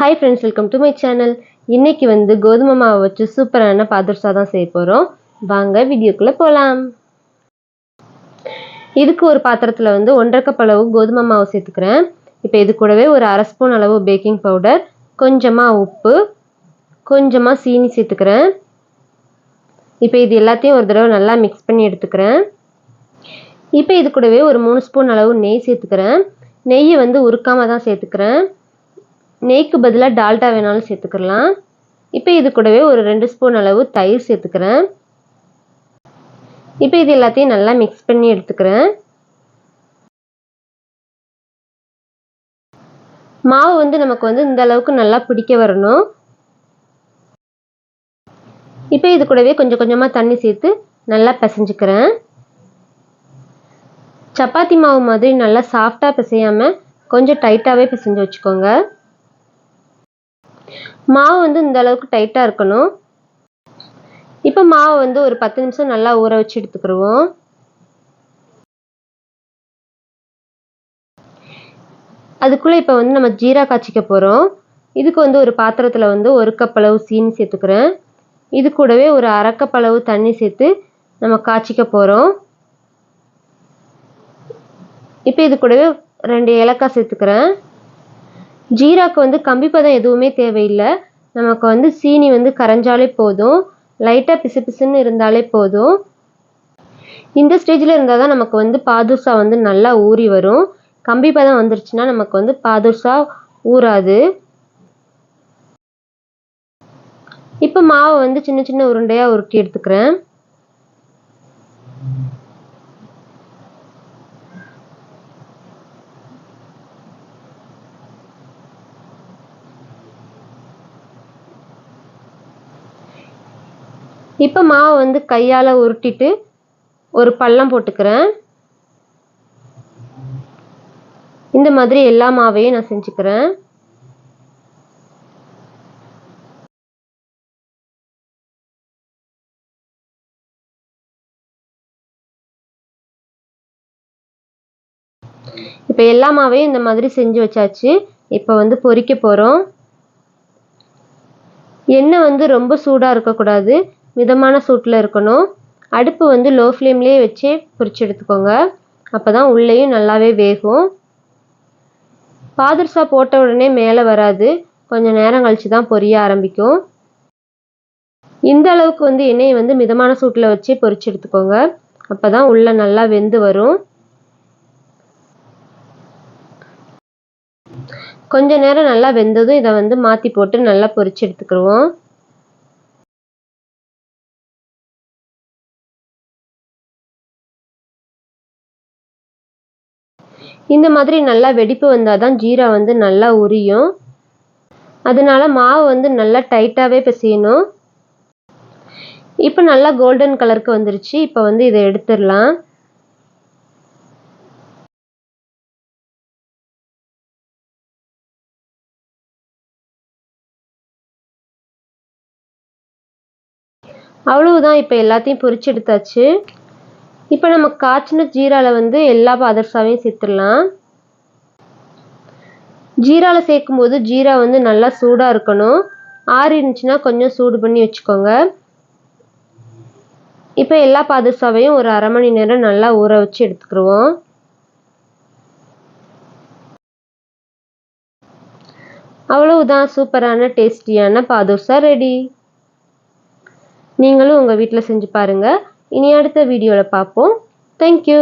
Hi friends welcome to my channel இன்றைக்கி வந்து கோதுமை மாவை வச்சு சூப்பரான பாதுர்சா தான் செய்ய போகிறோம் வாங்க வீடியோக்குள்ளே போகலாம் இதுக்கு ஒரு பாத்திரத்தில் வந்து ஒன்றரை கப் அளவு கோதுமை மாவு சேர்த்துக்கிறேன். இப்போ இது கூடவே ஒரு அரை ஸ்பூன் அளவு பேக்கிங் பவுடர் கொஞ்சமாக உப்பு கொஞ்சமாக சீனி சேர்த்துக்கிறேன். இப்போ இது எல்லாத்தையும் ஒரு தடவை நல்லா மிக்ஸ் பண்ணி எடுத்துக்கிறேன். இப்போ இது கூடவே ஒரு மூணு ஸ்பூன் அளவு நெய் சேர்த்துக்கிறேன். நெய்யை வந்து உருக்காமல் தான் சேர்த்துக்கிறேன். நெய்க்கு பதிலாக டால்டா வேணாலும் சேர்த்துக்கலாம். இப்போ இது கூடவே ஒரு ரெண்டு ஸ்பூன் அளவு தயிர் சேர்த்துக்கிறேன். இப்போ இது எல்லாத்தையும் நல்லா மிக்ஸ் பண்ணி எடுத்துக்கிறேன். மாவு வந்து நமக்கு வந்து இந்த அளவுக்கு நல்லா பிடிக்க வரணும். இப்போ இது கூடவே கொஞ்சம் கொஞ்சமாக தண்ணி சேர்த்து நல்லா பிசைஞ்சுக்கிறேன். சப்பாத்தி மாவு மாதிரி நல்லா சாஃப்டாக பிசையாமல் கொஞ்சம் டைட்டாகவே பிசைஞ்சு வச்சுக்கோங்க. மாவு வந்து இந்த அளவுக்கு டைட்டாக இருக்கணும். இப்போ மாவு வந்து ஒரு பத்து நிமிஷம் நல்லா ஊற வச்சு எடுத்துக்கிடுவோம் அதுக்குள்ளே இப்போ வந்து நம்ம ஜீரா காய்ச்சிக்க போகிறோம் இதுக்கு வந்து ஒரு பாத்திரத்தில் வந்து ஒரு கப் அளவு சீனி சேர்த்துக்கிறேன். இது கூடவே ஒரு அரைக்கப் அளவு தண்ணி சேர்த்து நம்ம காய்ச்சிக்க போகிறோம் இப்போ இது கூடவே ரெண்டு ஏலக்காய் சேர்த்துக்கிறேன். ஜீராக்கு வந்து கம்பி பதம் எதுவுமே தேவையில்லை. நமக்கு வந்து சீனி வந்து கரைஞ்சாலே போதும். லைட்டாக பிசு பிசுன்னு இருந்தாலே போதும். இந்த ஸ்டேஜில் இருந்தால் தான் நமக்கு வந்து பாதுர்சா வந்து நல்லா ஊறி வரும். கம்பி பதம் வந்துருச்சுன்னா நமக்கு வந்து பாதுர்சா ஊறாது. இப்போ மாவை வந்து சின்ன சின்ன உருண்டையாக உருட்டி எடுத்துக்கிறேன். இப்போ மாவை வந்து கையால் உருட்டிட்டு ஒரு பள்ளம் போட்டுக்கிறேன். இந்த மாதிரி எல்லா மாவையும் நான் செஞ்சுக்கிறேன். இப்போ எல்லா மாவையும் இந்த மாதிரி செஞ்சு வச்சாச்சு. இப்போ வந்து பொறிக்க போகிறோம் எண்ணெய் வந்து ரொம்ப சூடாக இருக்கக்கூடாது. மிதமான சூட்டில் இருக்கணும். அடுப்பு வந்து லோ ஃப்ளேம்லேயே வச்சு பொரிச்சு எடுத்துக்கோங்க. அப்போ தான் உள்ளேயும் நல்லாவே வேகும். பாதுர்சா போட்ட உடனே மேலே வராது. கொஞ்சம் நேரம் கழித்து தான் பொரிய ஆரம்பிக்கும். இந்த அளவுக்கு வந்து எண்ணெயை வந்து மிதமான சூட்டில் வச்சு பொரிச்சு எடுத்துக்கோங்க. அப்போ தான் உள்ளே நல்லா வெந்து வரும். கொஞ்ச நேரம் நல்லா வெந்ததும் இதை வந்து மாற்றி போட்டு நல்லா பொரிச்சு எடுத்துக்கிடுவோம் இந்த மாதிரி நல்லா வெடிப்பு வந்தால் தான் ஜீரா வந்து நல்லா உரியும். அதனால மாவு வந்து நல்லா டைட்டாகவே பிசையணும். இப்போ நல்லா கோல்டன் கலருக்கு வந்துருச்சு. இப்போ வந்து இதை எடுத்துடலாம். அவ்வளவுதான் இப்போ எல்லாத்தையும் பொரிச்சு எடுத்தாச்சு. இப்போ நம்ம காய்ச்சின ஜீராவில் வந்து எல்லா பாதர்சாவையும் சேர்த்துடலாம். ஜீராவில் சேர்க்கும்போது ஜீரா வந்து நல்லா சூடாக இருக்கணும். ஆறு இருந்துச்சுன்னா கொஞ்சம் சூடு பண்ணி வச்சுக்கோங்க. இப்போ எல்லா பாதுசாவையும் ஒரு அரை மணி நேரம் நல்லா ஊற வச்சு எடுத்துக்கிடுவோம் அவ்வளவுதான் சூப்பரான டேஸ்டியான பாதுர்சா ரெடி. நீங்களும் உங்கள் வீட்டில் செஞ்சு பாருங்கள் இனி அடுத்த வீடியோவில் பார்ப்போம். தேங்க்யூ